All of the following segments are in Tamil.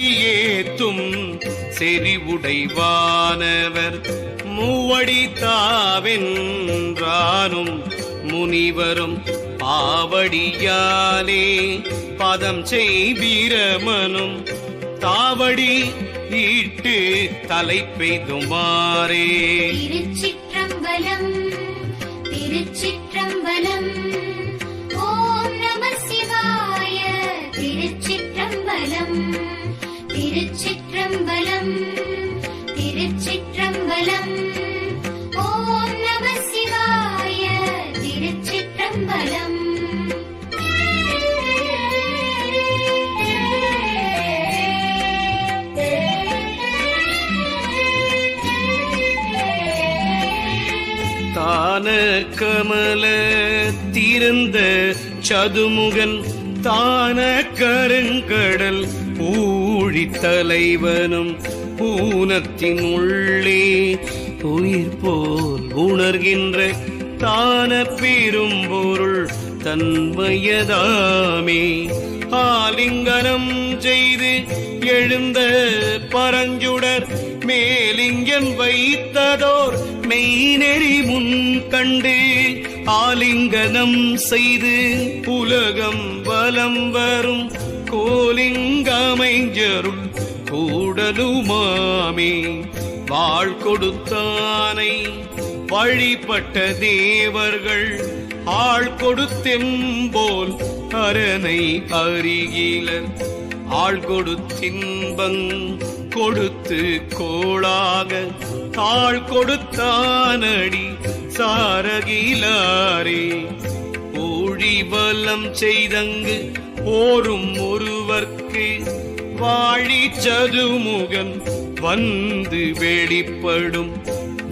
ஏத்தும் செறிவுடைவானவர் மூவடி தாவென்றானும் முனிவரும் பாவடியாலே பதம் செய்வீரமனும் தாவடி ஈட்டு தலை பெய்துமாறே. திருச்சிற்றம்பலம் திருச்சிற்றம்பலம். ஓம் நம சிவாய திருச்சிற்றம்பலம். திருச்சிற்றம்பலம் திருச்சிற்றம்பலம். ஓம் நம சிவாய திருச்சிற்றம்பலம். தான கமல திறந்த சதுமுகன் தான கருங்கடல் பூழி தலைவனும் பூனத்தின் உள்ளே உயிர் போல் உணர்கின்ற தான பெரும்பொருள் தன்மையதாமே. ஆலிங்கனம் செய்து எழுந்த பரஞ்சுடர் மேலிங்கன் வைத்ததோர் மெய்நெறி முன் கண்டு. ஆலிங்கனம் செய்து உலகம் வலம் வரும். கோலிங்கமைஞ்சருள் கூடலுமாமே. வாழ் கொடுத்தானை வழிபட்ட தேவர்கள். ஆள் கொடுத்தெம்போல் அரணை அருகிலன். ஆள் கொடுத்தின்பங் கொடுத்து கோளாக தாழ் கொடுத்தானடி சாரகிலாரே ஊழி பலம் செய்தங்கு ஓரும் ஒருவர்க்கு வாழி சதுமுகன் வந்து வெளிப்படும்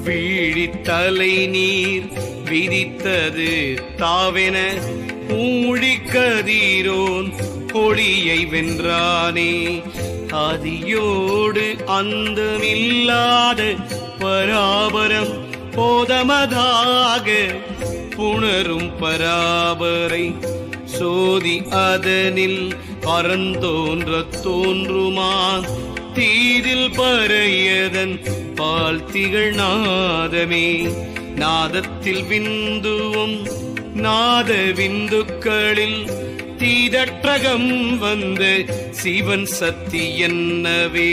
வீழித்தலை நீர் விதித்தது தாவென ஊழி கொடியை வென்றானே. அதியோடு அந்தமில்லாத பராபரம் போதமதாக புணரும் பராபரை சோதி அதனில் பரந்தோன்றத் தோன்றுமான். தீதில் பறையதன் பால் திகழ் நாதமே. நாதத்தில் விந்துவும் நாத விந்துக்களில் தீதற்றகம் வந்து சிவன் சக்தி என்னவே.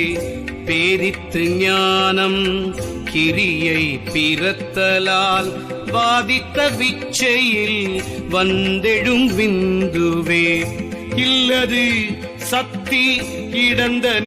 பேரித்து ஞானம் கிரியை பிறத்தலால் பாதித்த விச்சையில் வந்தெழும் விந்துவே. இல்லது சக்தி இடந்த